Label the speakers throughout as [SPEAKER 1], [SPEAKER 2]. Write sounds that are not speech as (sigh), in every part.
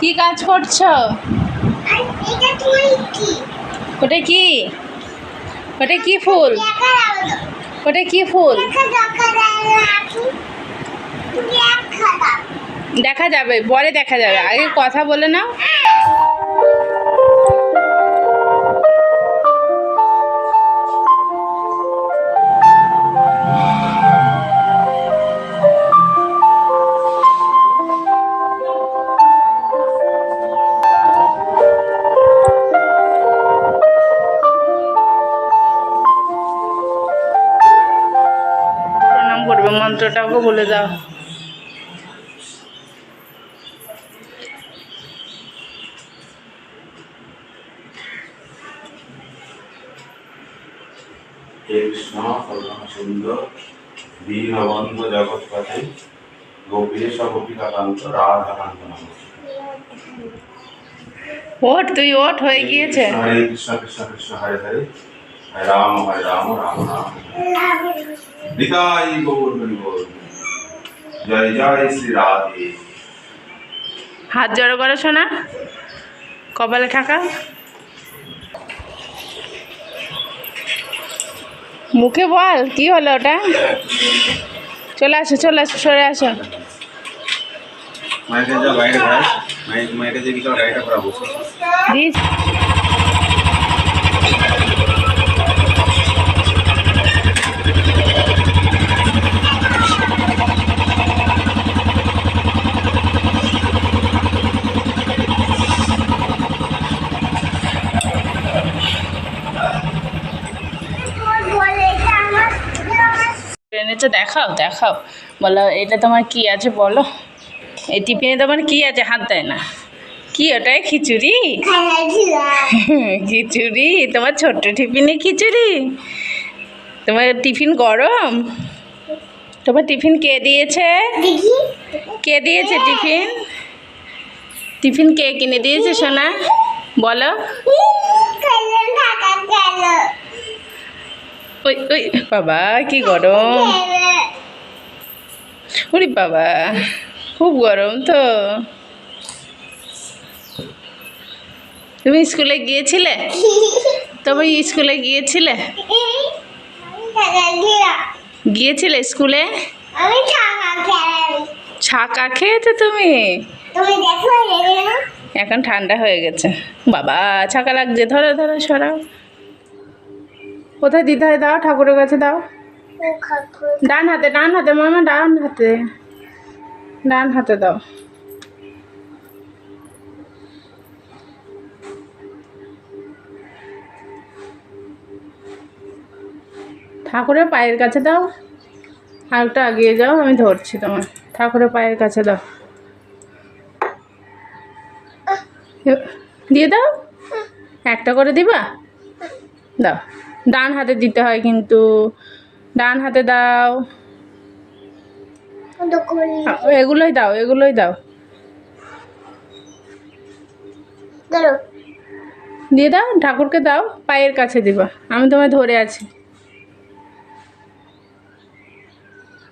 [SPEAKER 1] কি কাজ করছ? ওটা কি? ওটা কি ফুল? ওটা কি ফুল?
[SPEAKER 2] দেখা
[SPEAKER 1] যাবে পরে দেখা যাবে। আগে কথা বলে নাও। করবে বলে দাও।
[SPEAKER 3] সুন্দর দীনবন্ধ জগৎপথে গোপীশ গোপিকাকান্ত রাধাকান্ত নমস্কার।
[SPEAKER 1] ওঠ তুই ওঠ হয়ে গিয়েছে।
[SPEAKER 3] হরে কৃষ্ণ কৃষ্ণ কৃষ্ণ হরে। হরে রাম হরে রাম রাম রাম। নিতাই গৌর হরি জয় জয় শ্রী রাধে।
[SPEAKER 1] হাত জড়ো করো শোনা কপালে ঠাকা। মুখে বল কি হলো ওটা? চলে আসো চলে আসো সরে আসো।
[SPEAKER 3] মায়ের কাছে গাড়িটা ঘোরাই মায়ের মায়ের কাছে বিকাল গাড়িটা ঘোরাবো
[SPEAKER 1] দিস
[SPEAKER 2] বলে এটা আমার এটা আমার
[SPEAKER 1] এনেছো দেখাও দেখাও। বলো এটা তোমার কি আছে বলো? এই টিফিনে তোমার কি আছে? হাত দেয় না। কি ওটাই খিচুড়ি? (laughs) খিচুড়ি? তোমার ছোট্ট টিফিনে খিচুড়ি? তোমার টিফিন গরম? তোমার টিফিন কে দিয়েছে? কে দিয়েছে টিফিন? টিফিন কে কিনে দিয়েছে সোনা? বলো। ওই ওই, বাবা, কি গরম? ওরে বাবা, খুব গরম তো। তুমি স্কুলে গিয়েছিলে? তুমি স্কুলে গিয়েছিলে? গিয়েছিলে স্কুলে? ছাকা খেয়েছো তুমি? এখন ঠান্ডা হয়ে গেছে। বাবা, ছাকা লাগছে। ধরো ধরো, সরাও। কোথায় দিতে হয় দাও ঠাকুরের কাছে দাও। ডান হাতে ডান হাতে মামা ডান হাতে। ডান হাতে দাও। ঠাকুরের পায়ের কাছে দাও। আর একটু এগিয়ে যাও আমি ধরছি তোমার ঠাকুরের পায়ের কাছে দাও। দিয়ে দাও। একটা করে দিবা? দাও। ডান হাতে দিতে হয় কিন্তু ডান হাতে দাও। এগুলোই দাও এগুলোই দাও। দিয়ে দাও ঠাকুরকে দাও পায়ের কাছে দিবা। আমি তোমায় ধরে আছি।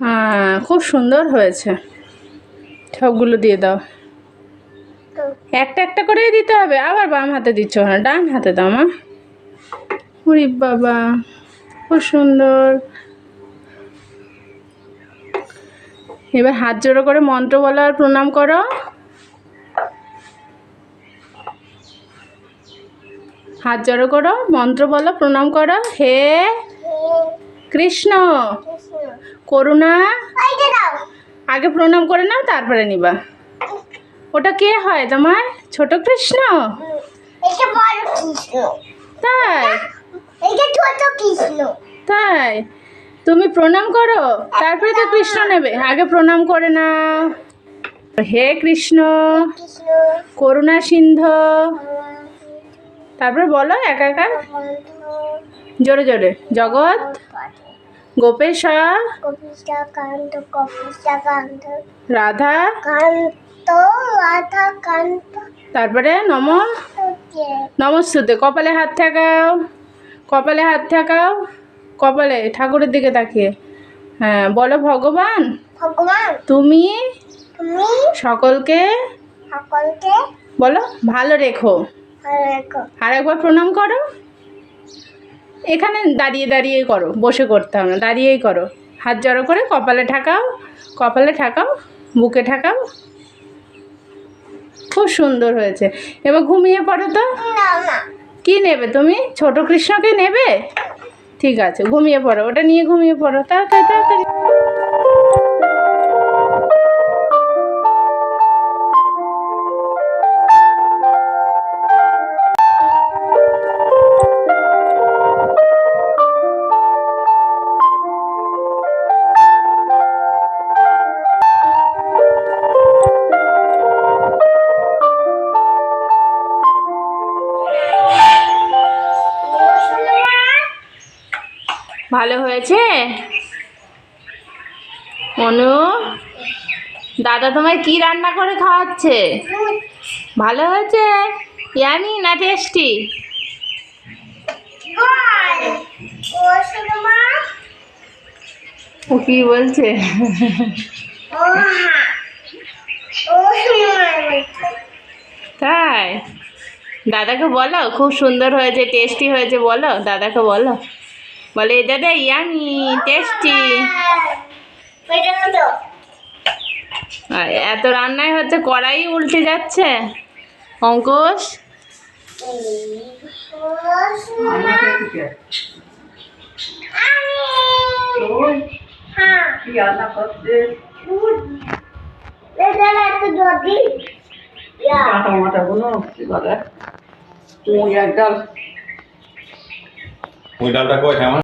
[SPEAKER 1] হ্যাঁ খুব সুন্দর হয়েছে। সবগুলো দিয়ে দাও। একটা একটা করেই দিতে হবে আবার বাম হাতে দিচ্ছ না ডান হাতে দাও মা। উরি বাবা খুব সুন্দর। এবার হাত জোড়ো করে মন্ত্র বলো আর প্রণাম করো। হাত জড়ো করো মন্ত্র বলো প্রণাম করো। হে কৃষ্ণ করুণা আগে প্রণাম করে নাও তারপরে নিবা। ওটা কে হয় তোমার? ছোট কৃষ্ণ। তাই?
[SPEAKER 2] এটা ছোট কৃষ্ণ।
[SPEAKER 1] তাই? তুমি প্রণাম করো তারপরে তো কৃষ্ণ নেবে। আগে প্রণাম করে না। হে কৃষ্ণ করুণা সিন্ধ। তারপরে বলো একা একা জোরে জোরে। জগৎ গোপেশ রাধা।
[SPEAKER 2] কান্ত রাধা কান্ত।
[SPEAKER 1] তারপরে নম। নমস্তুতে কপালে হাত ঠেকাও। কপালে হাত ঠেকাও কপালে ঠাকুরের দিকে তাকিয়ে। হ্যাঁ বলো ভগবান।
[SPEAKER 2] ভগবান।
[SPEAKER 1] তুমি?
[SPEAKER 2] তুমি?
[SPEAKER 1] সকলকে?
[SPEAKER 2] সকলকে?
[SPEAKER 1] বলো ভালো রেখো। আর একবার প্রণাম করো। এখানে দাঁড়িয়ে দাঁড়িয়ে করো বসে করতে হবে না দাঁড়িয়েই করো। হাত জড়ো করে কপালে ঠাকাও কপালে ঠাকাও বুকে ঠাকাও। খুব সুন্দর হয়েছে। এবার ঘুমিয়ে পড়ো তো।
[SPEAKER 2] না।
[SPEAKER 1] কি নেবে তুমি? ছোট কৃষ্ণকে নেবে? ঠিক আছে, ঘুমিয়ে পড়ো, ওটা নিয়ে ঘুমিয়ে পড়ো। তাড়াতাড়ি তাড়াতাড়ি। ভালো হয়েছে? অনু দাদা তোমায় কি রান্না করে খাওয়াচ্ছে? ভালো হয়েছে? ইয়ামি না টেস্টি?
[SPEAKER 2] ও
[SPEAKER 1] কি বলছে? তাই? দাদাকে বলো, খুব সুন্দর হয়েছে, টেস্টি হয়েছে, বলো, দাদাকে বলো। বলে "এই দাদা ইয়ামি টেস্টি এত রান্নাই হচ্ছে কড়াই উল্টে যাচ্ছে? অঙ্কুশ?
[SPEAKER 3] ওই ডালটা আমার